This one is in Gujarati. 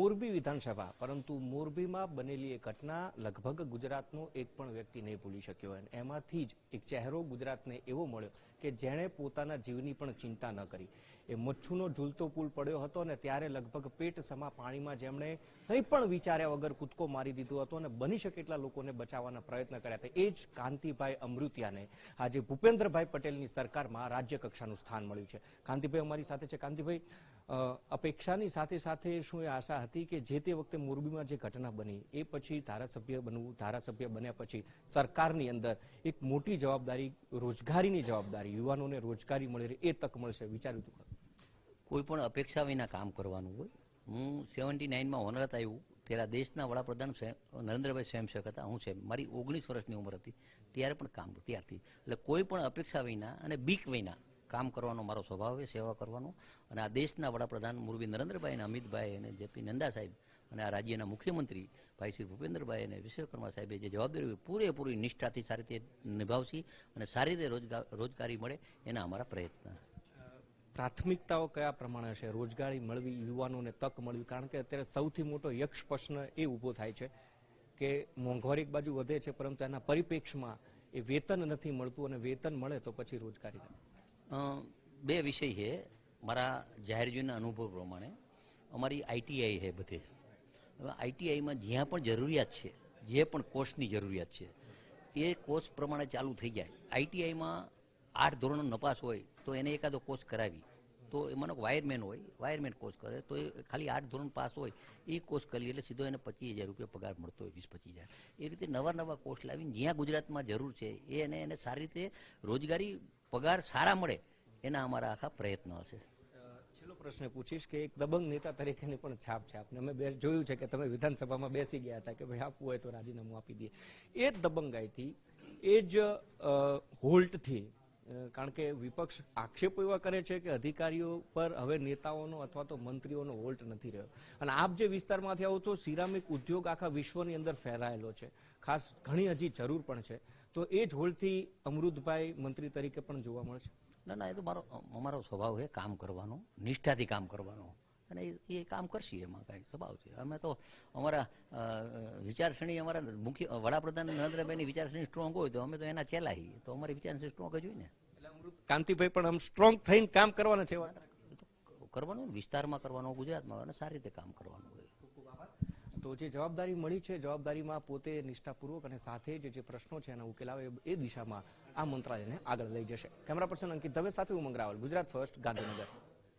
puro મોરબી વિધાનસભા, પરંતુ મોરબીમાં બનેલી એ ઘટના લગભગ ગુજરાતનો એક પણ વ્યક્તિ નહીં ભૂલી શક્યો. અને એમાંથી જ એક ચહેરો ગુજરાતને એવો મળ્યો કે જેણે પોતાના જીવની પણ ચિંતા ન કરી. એ મચ્છુનો ઝૂલતો પુલ પડ્યો હતો અને ત્યારે લગભગ પેટ સમા પાણીમાં જેમણે કંઈ પણ વિચાર્યા વગર કૂદકો મારી દીધો હતો અને બની શકે એટલા લોકોને બચાવવાના પ્રયત્ન કર્યા હતા. એ જ કાંતિભાઈ અમૃતિયાને આજે ભૂપેન્દ્રભાઈ પટેલની સરકારમાં રાજ્ય કક્ષાનું સ્થાન મળ્યું છે. કાંતિભાઈ અમારી સાથે છે. કાંતિભાઈ અપેક્ષાની સાથે સાથે શું એ આશા હતી? કે જે તે વખતે મોરબીમાં જે ઘટના બની, એ પછી ધારાસભ્ય બનવું, ધારાસભ્ય બન્યા પછી સરકારની અંદર એક મોટી જવાબદારી, રોજગારીની જવાબદારી, યુવાનોને રોજગારી મળી એ તક મળશે વિચાર્યું હતું કોઈ પણ અપેક્ષા વિના કામ કરવાનું હોય. હું સેવન્ટી નાઇનમાં હોનરત આવ્યું ત્યારે દેશના વડાપ્રધાન નરેન્દ્રભાઈ સ્વયંસેવક હતા. હું છે, મારી ઓગણીસ વર્ષની ઉંમર હતી. ત્યારે પણ કામ, ત્યારથી. એટલે કોઈ પણ અપેક્ષા વિના અને બીક વિના કામ કરવાનો મારો સ્વભાવ છે, સેવા કરવાનો. અને આ દેશના વડાપ્રધાન મુરબી નરેન્દ્રભાઈ અને અમિતભાઈ અને જેપી નંદા સાહેબ અને આ રાજ્યના મુખ્યમંત્રી ભાઈ શ્રી ભૂપેન્દ્રભાઈ અને વિશ્વકર્મા સાહેબે જે જવાબદારી પૂરેપૂરી નિષ્ઠાથી સારી રીતે નિભાવશી અને સારી રીતે રોજગાર મળે એના અમારા પ્રયત્ન. પ્રાથમિકતાઓ કયા પ્રમાણે છે? રોજગારી મળવી, યુવાનોને તક મળવી, કારણ કે અત્યારે સૌથી મોટો યક્ષ પ્રશ્ન એ ઊભો થાય છે કે મોંઘવારી એક બાજુ વધે છે, પરંતુ એના પરિપ્રેક્ષમાં એ વેતન નથી મળતું અને વેતન મળે તો પછી રોજગારી નથી. બે વિષય છે. મારા જાહેરજીના અનુભવ પ્રમાણે. અમારી આઈટીઆઈ છે બધે. હવે આઈટીઆઈમાં જ્યાં પણ જરૂરિયાત છે, જે પણ કોર્સની જરૂરિયાત છે, એ કોર્સ પ્રમાણે ચાલુ થઈ જાય. આઈટીઆઈમાં આઠ ધોરણનો નપાસ હોય, તો એને એકાદો કોર્સ કરાવી. તો એ માનો કે વાયરમેન હોય, વાયરમેન કોર્સ કરે, તો એ ખાલી આઠ ધોરણ પાસ હોય, એ કોર્સ કરી એટલે સીધો એને પચીસ હજાર રૂપિયા પગાર મળતો હોય, વીસ પચીસ હજાર. એ રીતે નવા નવા કોર્સ લાવીને જ્યાં ગુજરાતમાં જરૂર છે, એ એને એને સારી રીતે રોજગારી પગાર સારા મળે, એના અમારા આખા પ્રયત્નો હશે. છેલ્લો પ્રશ્ન પૂછીશ કે એક દબંગ નેતા તરીકેની પણ છાપ છે આપને. અમે જોયું છે કે તમે વિધાનસભામાં બેસી ગયા હતા કે ભાઈ આપવું હોય તો રાજીનામું આપી દઈએ. એ જ દબંગાઈથી એ જ હોલ્ટથી કારણ કે વિપક્ષ આક્ષેપ એવા કરે છે કે અધિકારીઓ પર હવે નેતાઓનો અથવા તો મંત્રીઓનો વોલ્ટ નથી રહ્યો. અને આપ જે વિસ્તારમાંથી આવો છો, સિરામિક ઉદ્યોગ આખા વિશ્વની અંદર ફેલાયેલો છે. ખાસ ઘણી હજી જરૂર પણ છે. તો એ જ હોલથી અમૃતભાઈ મંત્રી તરીકે પણ જોવા મળશે. ના ના, એ તો મારો, અમારો સ્વભાવ છે કામ કરવાનો, નિષ્ઠાથી કામ કરવાનો. અને એ- કામ કરશે એમાં કાંઈ સ્વભાવ છે. અમે તો અમારા વિચારસરણી અમારા મુખ્ય વડાપ્રધાન નરેન્દ્રભાઈની વિચારસરણી સ્ટ્રોંગ હોય તો અમે તો એના ચેલાહી તો અમારી વિચારસરણી સ્ટ્રોંગ જ હોય ને? કાંતિભાઈ પણ આમ સ્ટ્રોંગ થઈને કામ કરવાના છે કરવાનું વિસ્તારમાં કરવાનું ગુજરાતમાં અને સારી રીતે કામ કરવાનું હોય. તો જે જવાબદારી મળી છે જવાબદારીમાં પોતે નિષ્ઠાપૂર્વક અને સાથે જે જે પ્રશ્નો છે એના ઉકેલ આવે એ દિશામાં આ મંત્રાલયને આગળ લઈ જશે. કેમેરા પર્સન અંકિત દવે સાથે ઉમંગ રાવલ ગુજરાત ફર્સ્ટ ગાંધીનગર.